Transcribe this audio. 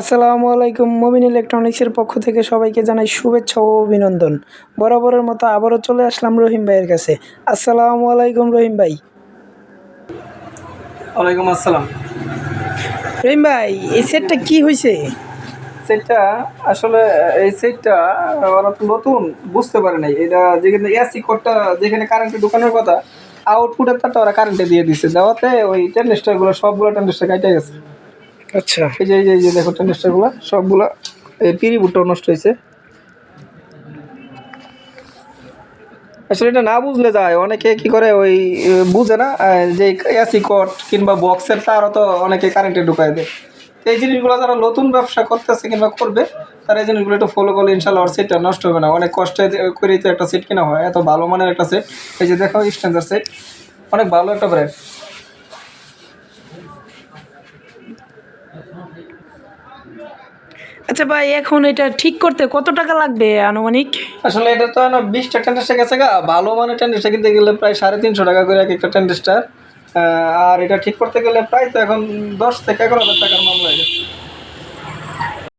আসসালামু আলাইকুম মমিন ইলেকট্রনিক্সের পক্ষ থেকে সবাইকে জানাই শুভেচ্ছা ও অভিনন্দন। বরাবরের মতো আবারও চলে আসলাম রহিম ভাইয়ের কাছে। আসসালামু আলাইকুম রহিম ভাই। ওয়ালাইকুম আসসালাম। রহিম ভাই এই সেটটা কি হয়েছে সেটটা আসলে এই সেটটা ওরা তো নতুন বুঝতে পারে নাই। এটা যেখানে এসি কোডটা যেখানে কারেন্টে ঢুকানোর কথা আউটপুটের তারটা ওরা কারেন্টে দিয়ে দিচ্ছে দেওয়াতে ওই টেন্ডেস্টারগুলো সবগুলো টেন্ডেস্টার কাটে গেছে। আচ্ছা। এই যে এই যে দেখো টেন্ডেস্টারগুলো সবগুলো, এই পিরি বুটটাও নষ্ট হয়েছে। আসলে এটা না বুঝলে যায়, অনেকে কি করে ওই বুঝে না যে এসি কট কিংবা বক্সের তারও তো অনেকে কারেন্টে ঢুকায় দেয়। এই জিনিসগুলো যারা নতুন ব্যবসা করতেছে কিংবা করবে, তারা এই জিনিসগুলো একটু ফলো করলে ইনশাল্লাহ ওর সেটটা নষ্ট হবে না। অনেক কষ্টে করেই তো একটা সেট কেনা হয়, এত ভালো মানের একটা সেট এই যে দেখো স্ট্যান্ডার্ড সেট অনেক ভালো একটা ব্র্যান্ড আচ্ছা ভাই, এখন এটা ঠিক করতে কত টাকা লাগবে আনুমানিক? আসলে এটা তো বিশটা টেন্ডেস্টার গেছে গা, ভালো মানের টেন্ডেস্টার কিনতে গেলে প্রায় সাড়ে তিনশো টাকা করে এক একটা টেন্ডেস্টার আর এটা ঠিক করতে গেলে প্রায় তো এখন দশ থেকে এগারো হাজার টাকার মামলা হয়ে গেছে।